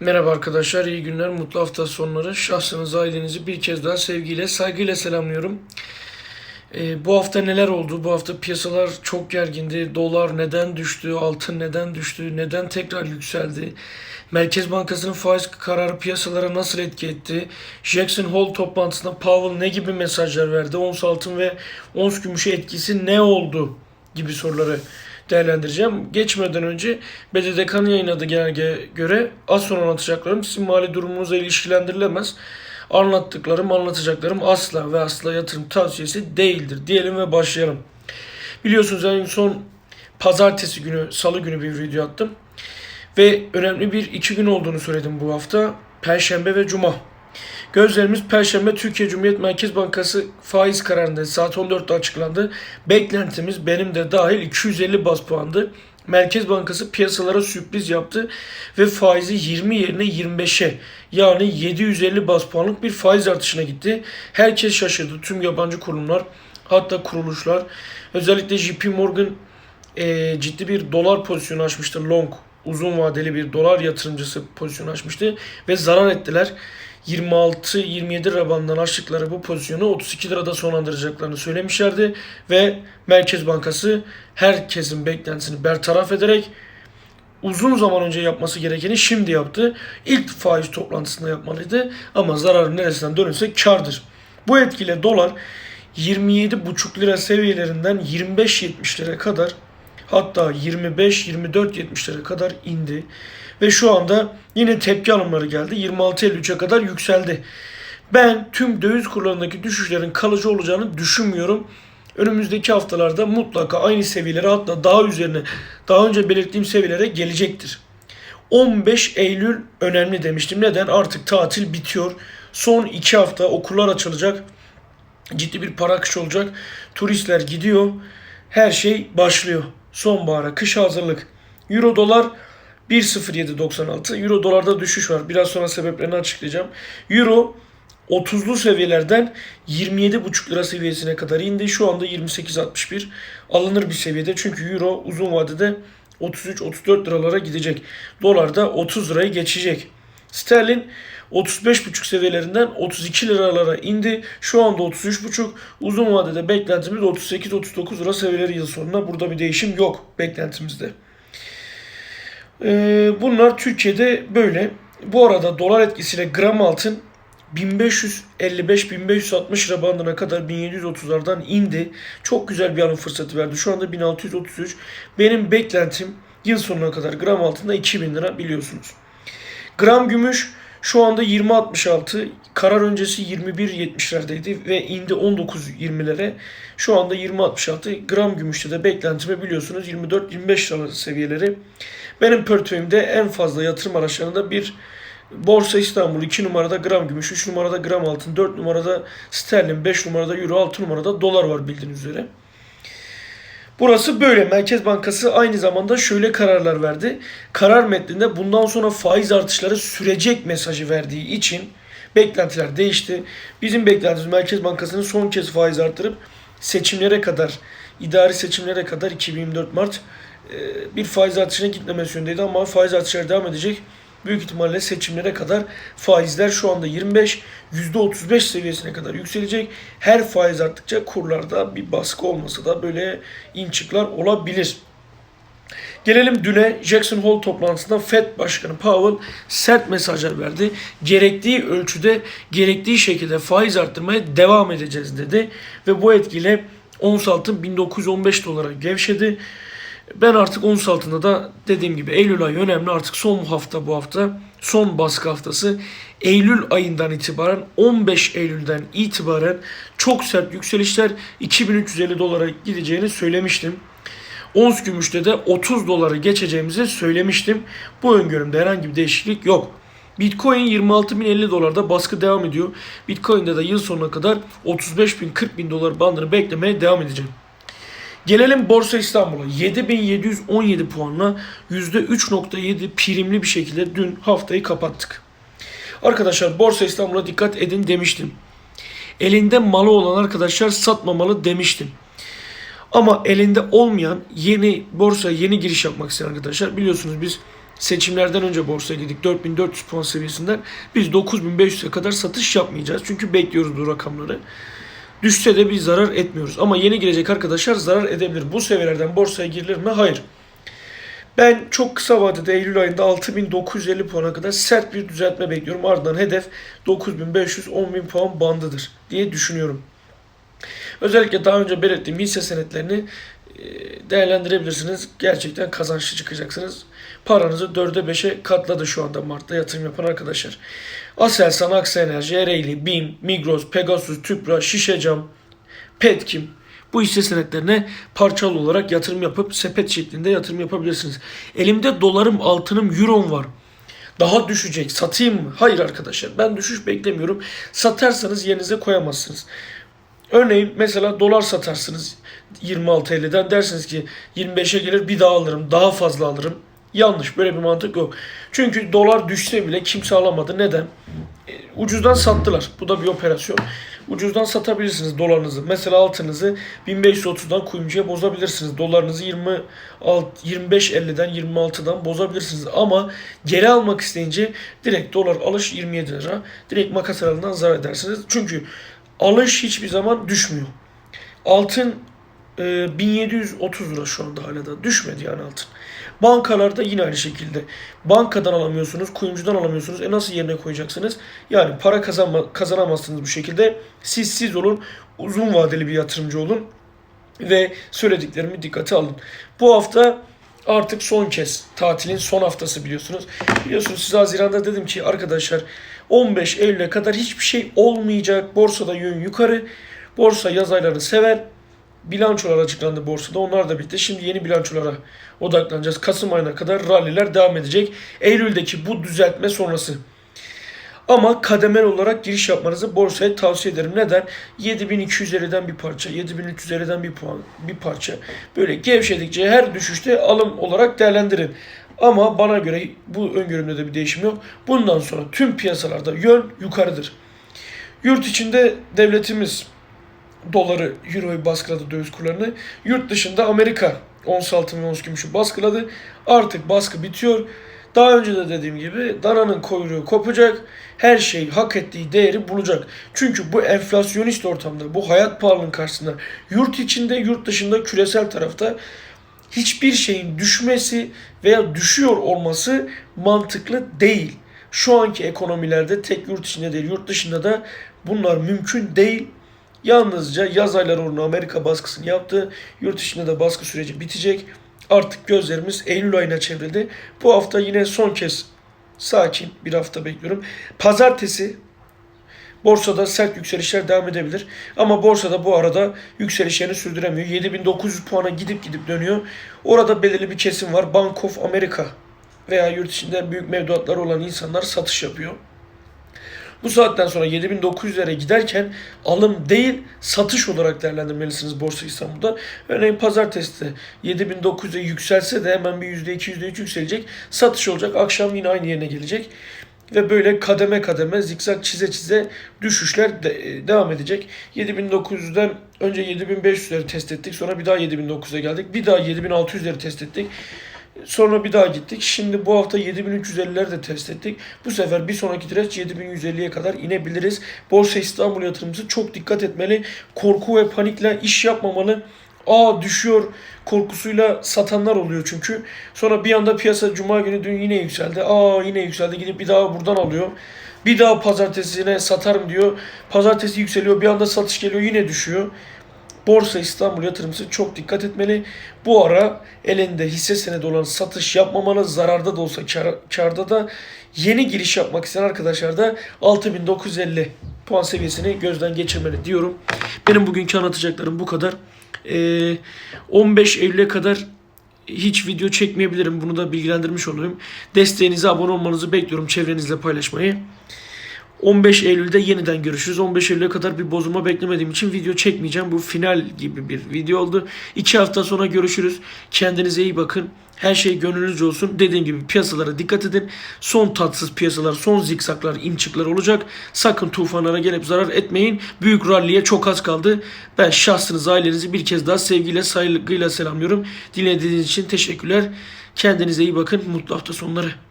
Merhaba arkadaşlar, iyi günler, mutlu hafta sonları. Şahsınızı, ailenizi bir kez daha sevgiyle, saygıyla selamlıyorum. Ee, bu hafta neler oldu? Bu hafta piyasalar çok gergindi. Dolar neden düştü? Altın neden düştü? Neden tekrar yükseldi? Merkez Bankası'nın faiz kararı piyasalara nasıl etki etti? Jackson Hole toplantısında Powell ne gibi mesajlar verdi? Ons altın ve ons gümüşe etkisi ne oldu? Gibi soruları değerlendireceğim. Geçmeden önce BDDK'nın yayınladığı genelgeye göre az sonra anlatacaklarım sizin mali durumunuza ilişkilendirilemez. Anlattıklarım, anlatacaklarım asla ve asla yatırım tavsiyesi değildir diyelim ve başlayalım. Biliyorsunuz en son pazartesi günü, salı günü bir video attım. Ve önemli bir iki gün olduğunu söyledim bu hafta. Perşembe ve Cuma. Gözlerimiz Perşembe Türkiye Cumhuriyet Merkez Bankası faiz kararında saat 14'te açıklandı. Beklentimiz benim de dahil 250 bas puandı. Merkez Bankası piyasalara sürpriz yaptı ve faizi 20 yerine 25'e yani 750 bas puanlık bir faiz artışına gitti. Herkes şaşırdı. Tüm yabancı kurumlar hatta kuruluşlar özellikle JP Morgan e, ciddi bir dolar pozisyonu açmıştı. Long uzun vadeli bir dolar yatırımcısı pozisyonu açmıştı ve zarar ettiler. 26-27 lira bandından açtıkları bu pozisyonu 32 lirada sonlandıracaklarını söylemişlerdi ve Merkez Bankası herkesin beklentisini bertaraf ederek uzun zaman önce yapması gerekeni şimdi yaptı. İlk faiz toplantısında yapmalıydı ama zararın neresinden dönülse kardır. Bu etkiyle dolar 27,5 lira seviyelerinden 25-70'lere kadar hatta 25-24-70'lere kadar indi. Ve şu anda yine tepki alımları geldi. 26.53'e kadar yükseldi. Ben tüm döviz kurlarındaki düşüşlerin kalıcı olacağını düşünmüyorum. Önümüzdeki haftalarda mutlaka aynı seviyelere hatta daha üzerine daha önce belirttiğim seviyelere gelecektir. 15 Eylül önemli demiştim. Neden? Artık tatil bitiyor. Son 2 hafta okullar açılacak. Ciddi bir para akışı olacak. Turistler gidiyor. Her şey başlıyor. Sonbahara, kış hazırlık. Euro dolar 1.0796. Euro dolarda düşüş var. Biraz sonra sebeplerini açıklayacağım. Euro 30'lu seviyelerden 27,5 lira seviyesine kadar indi. Şu anda 28.61 alınır bir seviyede. Çünkü Euro uzun vadede 33-34 liralara gidecek. Dolar da 30 lirayı geçecek. Sterlin 35,5 seviyelerinden 32 liralara indi. Şu anda 33,5. Uzun vadede beklentimiz 38-39 lira seviyeleri yıl sonuna. Burada bir değişim yok beklentimizde. Ee, bunlar Türkiye'de böyle. Bu arada dolar etkisiyle gram altın 1555-1560 lira bandına kadar 1730'lardan indi. Çok güzel bir alım fırsatı verdi. Şu anda 1633. Benim beklentim yıl sonuna kadar gram altında 2000 lira biliyorsunuz. Gram gümüş şu anda 20.66. Karar öncesi 21.70'lerdeydi ve indi 19.20'lere. Şu anda 20.66. Gram gümüşte de beklentimi biliyorsunuz 24-25 lira seviyeleri. Benim portföyümde en fazla yatırım araçlarında bir Borsa İstanbul 2 numarada gram gümüş, 3 numarada gram altın, 4 numarada sterlin, 5 numarada euro, 6 numarada dolar var bildiğiniz üzere. Burası böyle. Merkez Bankası aynı zamanda şöyle kararlar verdi. Karar metninde bundan sonra faiz artışları sürecek mesajı verdiği için beklentiler değişti. Bizim beklentimiz Merkez Bankası'nın son kez faiz arttırıp seçimlere kadar, idari seçimlere kadar 2024 Mart bir faiz artışına gitmemesi yönündeydi ama faiz artışları devam edecek. Büyük ihtimalle seçimlere kadar faizler şu anda 25, %35 seviyesine kadar yükselecek. Her faiz arttıkça kurlarda bir baskı olmasa da böyle inçikler olabilir. Gelelim düne Jackson Hole toplantısında Fed Başkanı Powell sert mesajlar verdi. Gerektiği ölçüde, gerektiği şekilde faiz arttırmaya devam edeceğiz dedi. Ve bu etkiyle ons altın 1915 dolara gevşedi. Ben artık ons altında da dediğim gibi Eylül ayı önemli. Artık son hafta bu hafta. Son baskı haftası. Eylül ayından itibaren 15 Eylül'den itibaren çok sert yükselişler 2350 dolara gideceğini söylemiştim. Ons gümüşte de 30 doları geçeceğimizi söylemiştim. Bu öngörümde herhangi bir değişiklik yok. Bitcoin 26.050 dolarda baskı devam ediyor. Bitcoin'de de yıl sonuna kadar 35.000-40.000 dolar bandını beklemeye devam edeceğim. Gelelim Borsa İstanbul'a. 7717 puanla %3.7 primli bir şekilde dün haftayı kapattık. Arkadaşlar Borsa İstanbul'a dikkat edin demiştim. Elinde malı olan arkadaşlar satmamalı demiştim. Ama elinde olmayan yeni borsa yeni giriş yapmak isteyen arkadaşlar biliyorsunuz biz seçimlerden önce borsaya girdik 4400 puan seviyesinden. Biz 9500'e kadar satış yapmayacağız. Çünkü bekliyoruz bu rakamları. Düşse de bir zarar etmiyoruz. Ama yeni girecek arkadaşlar zarar edebilir. Bu seviyelerden borsaya girilir mi? Hayır. Ben çok kısa vadede Eylül ayında 6950 puana kadar sert bir düzeltme bekliyorum. Ardından hedef 9500-10000 puan bandıdır diye düşünüyorum. Özellikle daha önce belirttiğim hisse senetlerini e, değerlendirebilirsiniz. Gerçekten kazançlı çıkacaksınız. Paranızı 4'e 5'e katladı şu anda Mart'ta yatırım yapan arkadaşlar. Aselsan, Aksa Enerji, Ereğli, BİM, Migros, Pegasus, Tüpra, Şişecam, Petkim bu hisse senetlerine parçalı olarak yatırım yapıp sepet şeklinde yatırım yapabilirsiniz. Elimde dolarım, altınım, eurom var. Daha düşecek. Satayım mı? Hayır arkadaşlar. Ben düşüş beklemiyorum. Satarsanız yerinize koyamazsınız. Örneğin mesela dolar satarsınız 26 TL'den dersiniz ki 25'e gelir bir daha alırım daha fazla alırım. Yanlış böyle bir mantık yok. Çünkü dolar düşse bile kimse alamadı. Neden? E, ucuzdan sattılar. Bu da bir operasyon. Ucuzdan satabilirsiniz dolarınızı. Mesela altınızı 1530'dan kuyumcuya bozabilirsiniz. Dolarınızı 20 25.50'den 26'dan bozabilirsiniz. Ama geri almak isteyince direkt dolar alış 27 lira. Direkt makas aralığından zarar edersiniz. Çünkü alış hiçbir zaman düşmüyor. Altın e, 1730 lira şu anda hala da düşmedi yani altın. Bankalarda yine aynı şekilde. Bankadan alamıyorsunuz, kuyumcudan alamıyorsunuz. E nasıl yerine koyacaksınız? Yani para kazanma, kazanamazsınız bu şekilde. Siz siz olun, uzun vadeli bir yatırımcı olun ve söylediklerimi dikkate alın. Bu hafta artık son kez tatilin son haftası biliyorsunuz. Biliyorsunuz size Haziran'da dedim ki arkadaşlar 15 Eylül'e kadar hiçbir şey olmayacak. Borsada yön yukarı. Borsa yaz aylarını sever. Bilançolar açıklandı borsada. Onlar da bitti. Şimdi yeni bilançolara odaklanacağız. Kasım ayına kadar ralliler devam edecek. Eylül'deki bu düzeltme sonrası. Ama kademel olarak giriş yapmanızı borsaya tavsiye ederim. Neden? 7250'den bir parça, 7350'den bir puan, bir parça. Böyle gevşedikçe her düşüşte alım olarak değerlendirin. Ama bana göre bu öngörümde de bir değişim yok. Bundan sonra tüm piyasalarda yön yukarıdır. Yurt içinde devletimiz doları, euroyu baskıladı döviz kurlarını. Yurt dışında Amerika ons altın ve ons gümüşü baskıladı. Artık baskı bitiyor. Daha önce de dediğim gibi dananın kuyruğu kopacak. Her şey hak ettiği değeri bulacak. Çünkü bu enflasyonist ortamda, bu hayat pahalılığının karşısında yurt içinde, yurt dışında, küresel tarafta hiçbir şeyin düşmesi veya düşüyor olması mantıklı değil. Şu anki ekonomilerde tek yurt içinde değil, yurt dışında da bunlar mümkün değil. Yalnızca yaz ayları uğruna Amerika baskısını yaptı. Yurt içinde de baskı süreci bitecek. Artık gözlerimiz Eylül ayına çevrildi. Bu hafta yine son kez sakin bir hafta bekliyorum. Pazartesi borsada sert yükselişler devam edebilir. Ama borsada bu arada yükselişlerini sürdüremiyor. 7900 puana gidip gidip dönüyor. Orada belirli bir kesim var. Bank of America veya yurt içinde büyük mevduatları olan insanlar satış yapıyor. Bu saatten sonra 7900'lere giderken alım değil satış olarak değerlendirmelisiniz Borsa İstanbul'da. Örneğin pazartesi de 7900'e yükselse de hemen bir %2 %3 yükselecek. Satış olacak. Akşam yine aynı yerine gelecek. Ve böyle kademe kademe zikzak çize çize düşüşler de, devam edecek. 7900'den önce 7500'leri test ettik. Sonra bir daha 7900'e geldik. Bir daha 7600'leri test ettik. Sonra bir daha gittik. Şimdi bu hafta 7350'leri de test ettik. Bu sefer bir sonraki direnç 7150'ye kadar inebiliriz. Borsa İstanbul yatırımcısı çok dikkat etmeli. Korku ve panikle iş yapmamalı. Aa düşüyor korkusuyla satanlar oluyor çünkü. Sonra bir anda piyasa cuma günü dün yine yükseldi. Aa yine yükseldi gidip bir daha buradan alıyor. Bir daha pazartesine satarım diyor. Pazartesi yükseliyor bir anda satış geliyor yine düşüyor. Borsa İstanbul yatırımcısı çok dikkat etmeli. Bu ara elinde hisse senedi olan satış yapmamalı. Zararda da olsa kar, karda da yeni giriş yapmak isteyen arkadaşlar da 6950 puan seviyesini gözden geçirmeli diyorum. Benim bugünkü anlatacaklarım bu kadar. Ee, 15 Eylül'e kadar hiç video çekmeyebilirim. Bunu da bilgilendirmiş olayım. Desteğinizi, abone olmanızı bekliyorum. Çevrenizle paylaşmayı. 15 Eylül'de yeniden görüşürüz. 15 Eylül'e kadar bir bozulma beklemediğim için video çekmeyeceğim. Bu final gibi bir video oldu. 2 hafta sonra görüşürüz. Kendinize iyi bakın. Her şey gönlünüzce olsun. Dediğim gibi piyasalara dikkat edin. Son tatsız piyasalar, son zikzaklar, imçıklar olacak. Sakın tufanlara gelip zarar etmeyin. Büyük ralliye çok az kaldı. Ben şahsınızı, ailenizi bir kez daha sevgiyle, saygıyla selamlıyorum. Dinlediğiniz için teşekkürler. Kendinize iyi bakın. Mutlu hafta sonları.